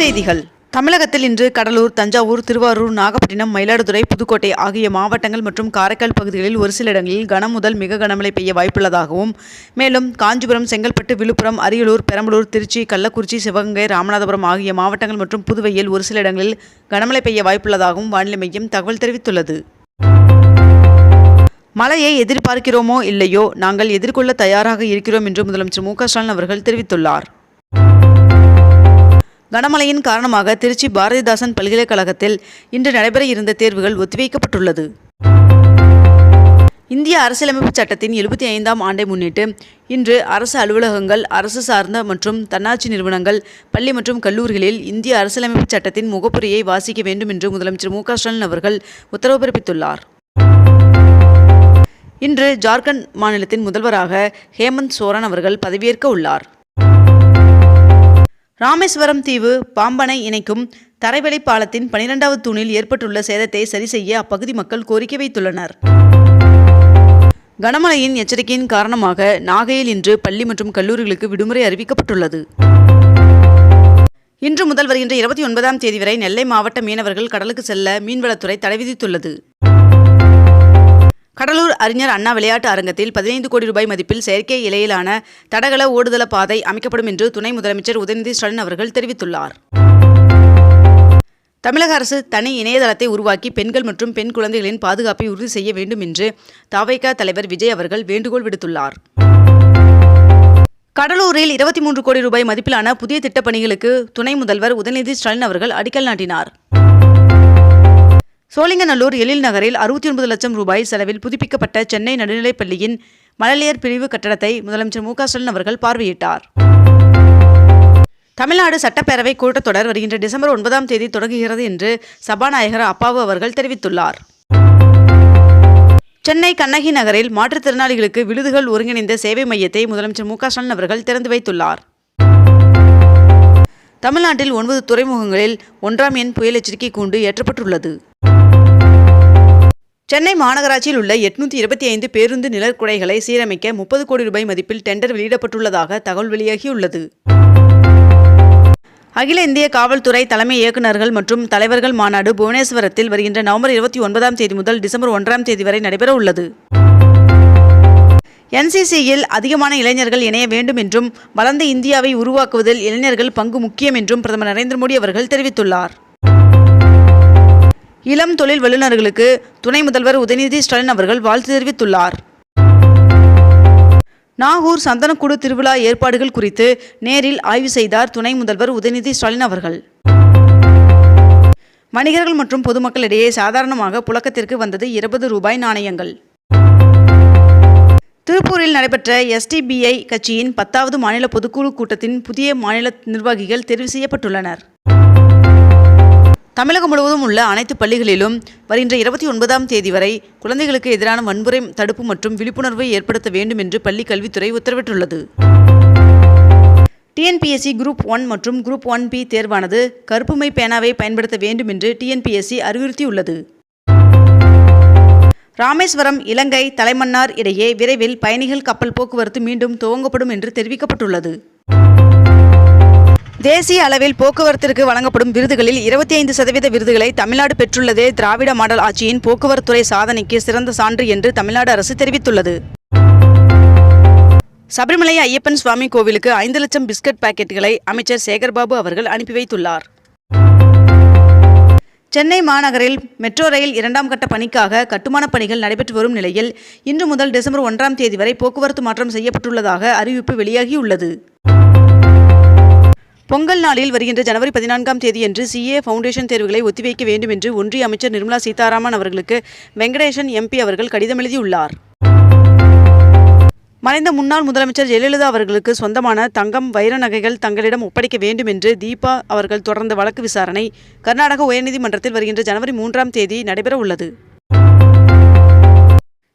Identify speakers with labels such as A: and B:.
A: செய்திகள் தமிழகத்தில் இன்று கடலூர் தஞ்சாவூர் திருவாரூர் நாகப்பட்டினம் மயிலாடுதுறை புதுக்கோட்டை ஆகிய மாவட்டங்கள் மற்றும் காரைக்கால் பகுதிகளில் ஒரு சில இடங்களில் கனம் முதல் மிக கனமழை பெய்ய வாய்ப்புள்ளதாகவும் மேலும் காஞ்சிபுரம் செங்கல்பட்டு விழுப்புரம் அரியலூர் பெரம்பலூர் திருச்சி கள்ளக்குறிச்சி சிவகங்கை ராமநாதபுரம் ஆகிய மாவட்டங்கள் மற்றும் புதுவையில் ஒரு சில இடங்களில் கனமழை பெய்ய வாய்ப்புள்ளதாகவும் வானிலை மையம் தகவல் தெரிவித்துள்ளது மழையை எதிர்பார்க்கிறோமோ இல்லையோ நாங்கள் எதிர்கொள்ள தயாராக இருக்கிறோம் என்று முதலமைச்சர் மு ஸ்டாலின் அவர்கள் தெரிவித்துள்ளார் கனமழையின் காரணமாக திருச்சி பாரதிதாசன் பல்கலைக்கழகத்தில் இன்று நடைபெற இருந்த தேர்வுகள் ஒத்திவைக்கப்பட்டுள்ளது இந்திய அரசியலமைப்பு சட்டத்தின் எழுபத்தி ஐந்தாம் ஆண்டை முன்னிட்டு இன்று அரசு அலுவலகங்கள் அரசு சார்ந்த மற்றும் தன்னாட்சி நிறுவனங்கள் பள்ளி மற்றும் கல்லூரிகளில் இந்திய அரசியலமைப்பு சட்டத்தின் முகப்புரையை வாசிக்க வேண்டும் என்று முதலமைச்சர் மு ஸ்டாலின் அவர்கள் உத்தரவு பிறப்பித்துள்ளார் இன்று ஜார்க்கண்ட் மாநிலத்தின் முதல்வராக ஹேமந்த் சோரன் அவர்கள் பதவியேற்க உள்ளார் ராமேஸ்வரம் தீவு பாம்பனை இணைக்கும் தரைவழி பாலத்தின் பனிரெண்டாவது தூணில் ஏற்பட்டுள்ள சேதத்தை சரி செய்ய அப்பகுதி மக்கள் கோரிக்கை வைத்துள்ளனர் கனமழையின் எச்சரிக்கையின் காரணமாக நாகையில் இன்று பள்ளி மற்றும் கல்லூரிகளுக்கு விடுமுறை அறிவிக்கப்பட்டுள்ளது இன்று முதல் வருகின்ற இருபத்தி ஒன்பதாம் தேதி வரை நெல்லை மாவட்ட மீனவர்கள் கடலுக்கு செல்ல மீன்வளத்துறை தடை விதித்துள்ளது கடலூர் அறிஞர் அண்ணா விளையாட்டு அரங்கத்தில் பதினைந்து கோடி ரூபாய் மதிப்பில் செயற்கை இலையிலான தடகள ஓடுதள பாதை அமைக்கப்படும் என்று துணை முதலமைச்சர் உதயநிதி ஸ்டாலின் அவர்கள் தெரிவித்துள்ளார் தமிழக அரசு தனி இணையதளத்தை உருவாக்கி பெண்கள் மற்றும் பெண் குழந்தைகளின் பாதுகாப்பை உறுதி செய்ய வேண்டும் என்று தாவைக்கா தலைவர் விஜய் அவர்கள் வேண்டுகோள் விடுத்துள்ளார் கடலூரில் இருபத்தி மூன்று கோடி ரூபாய் மதிப்பிலான புதிய திட்டப்பணிகளுக்கு துணை முதல்வர் உதயநிதி ஸ்டாலின் அவர்கள் அடிக்கல் நாட்டினார் சோழிங்கநல்லூர் எழில் நகரில் அறுபத்தி ஒன்பது லட்சம் ரூபாய் செலவில் புதுப்பிக்கப்பட்ட சென்னை நடுநிலைப்பள்ளியின் மழலையர் பிரிவு கட்டடத்தை முதலமைச்சர் மு ஸ்டாலின் அவர்கள் பார்வையிட்டார் தமிழ்நாடு சட்டப்பேரவை கூட்டத்தொடர் வருகின்ற டிசம்பர் ஒன்பதாம் தேதி தொடங்குகிறது என்று சபாநாயகர் அப்பாவு அவர்கள் தெரிவித்துள்ளார் சென்னை கண்ணகி நகரில் மாற்றுத்திறனாளிகளுக்கு விழுதுகள் ஒருங்கிணைந்த சேவை மையத்தை முதலமைச்சர் மு ஸ்டாலின் அவர்கள் திறந்து வைத்துள்ளார் தமிழ்நாட்டில் ஒன்பது துறைமுகங்களில் ஒன்றாம் எண் புயல் எச்சரிக்கை கூண்டு ஏற்றப்பட்டுள்ளது சென்னை மாநகராட்சியில் உள்ள எட்நூத்தி இருபத்தி ஐந்து பேருந்து நிலக்குடைகளை சீரமைக்க முப்பது கோடி ரூபாய் மதிப்பில் டெண்டர் வெளியிடப்பட்டுள்ளதாக தகவல் வெளியாகியுள்ளது அகில இந்திய காவல்துறை தலைமை இயக்குநர்கள் மற்றும் தலைவர்கள் மாநாடு புவனேஸ்வரத்தில் வருகின்ற நவம்பர் இருபத்தி ஒன்பதாம் தேதி முதல் டிசம்பர் ஒன்றாம் தேதி வரை நடைபெற உள்ளது என்சிசியில் அதிகமான இளைஞர்கள் இணைய வேண்டும் என்றும் வளர்ந்த இந்தியாவை உருவாக்குவதில் இளைஞர்கள் பங்கு முக்கியம் என்றும் பிரதமர் நரேந்திர மோடி அவர்கள் தெரிவித்துள்ளார் இளம் தொழில் வல்லுநர்களுக்கு துணை முதல்வர் உதயநிதி ஸ்டாலின் அவர்கள் வாழ்த்து தெரிவித்துள்ளார் நாகூர் சந்தனக்கூடு திருவிழா ஏற்பாடுகள் குறித்து நேரில் ஆய்வு செய்தார் துணை முதல்வர் உதயநிதி ஸ்டாலின் அவர்கள் வணிகர்கள் மற்றும் பொதுமக்களிடையே சாதாரணமாக புழக்கத்திற்கு வந்தது இருபது ரூபாய் நாணயங்கள் திருப்பூரில் நடைபெற்ற எஸ்டிபிஐ கட்சியின் பத்தாவது மாநில பொதுக்குழு கூட்டத்தின் புதிய மாநில நிர்வாகிகள் தெரிவு செய்யப்பட்டுள்ளனர் தமிழகம் முழுவதும் உள்ள அனைத்து பள்ளிகளிலும் வருகின்ற இருபத்தி ஒன்பதாம் தேதி வரை குழந்தைகளுக்கு எதிரான வன்முறை தடுப்பு மற்றும் விழிப்புணர்வை ஏற்படுத்த வேண்டும் என்று பள்ளி கல்வித்துறை உத்தரவிட்டுள்ளது டிஎன்பிஎஸ்சி குரூப் ஒன் மற்றும் குரூப் ஒன் பி தேர்வானது கருப்புமை பேனாவை பயன்படுத்த வேண்டும் என்று டிஎன்பிஎஸ்சி அறிவுறுத்தியுள்ளது ராமேஸ்வரம் இலங்கை தலைமன்னார் இடையே விரைவில் பயணிகள் கப்பல் போக்குவரத்து மீண்டும் துவங்கப்படும் என்று தெரிவிக்கப்பட்டுள்ளது தேசிய அளவில் போக்குவரத்திற்கு வழங்கப்படும் விருதுகளில் இருபத்தி ஐந்து சதவீத விருதுகளை தமிழ்நாடு பெற்றுள்ளதே திராவிட மாடல் ஆட்சியின் போக்குவரத்துறை சாதனைக்கு சிறந்த சான்று என்று தமிழ்நாடு அரசு தெரிவித்துள்ளது சபரிமலை ஐயப்பன் சுவாமி கோவிலுக்கு ஐந்து லட்சம் பிஸ்கட் பாக்கெட்டுகளை அமைச்சர் சேகர்பாபு அவர்கள் அனுப்பி வைத்துள்ளார் சென்னை மாநகரில் மெட்ரோ ரயில் இரண்டாம் கட்ட பணிக்காக கட்டுமானப் பணிகள் நடைபெற்று வரும் நிலையில் இன்று முதல் டிசம்பர் ஒன்றாம் தேதி வரை போக்குவரத்து மாற்றம் செய்யப்பட்டுள்ளதாக அறிவிப்பு வெளியாகியுள்ளது பொங்கல் நாளில் வருகின்ற ஜனவரி பதினான்காம் தேதியன்று சிஏ ஃபவுண்டேஷன் தேர்வுகளை ஒத்திவைக்க வேண்டும் என்று ஒன்றிய அமைச்சர் நிர்மலா சீதாராமன் அவர்களுக்கு வெங்கடேசன் எம்பி அவர்கள் கடிதம் எழுதியுள்ளார் மறைந்த முன்னாள் முதலமைச்சர் ஜெயலலிதா அவர்களுக்கு சொந்தமான தங்கம் வைர நகைகள் தங்களிடம் ஒப்படைக்க வேண்டும் என்று தீபா அவர்கள் தொடர்ந்த வழக்கு விசாரணை கர்நாடக உயர்நீதிமன்றத்தில் வருகின்ற ஜனவரி மூன்றாம் தேதி நடைபெற உள்ளது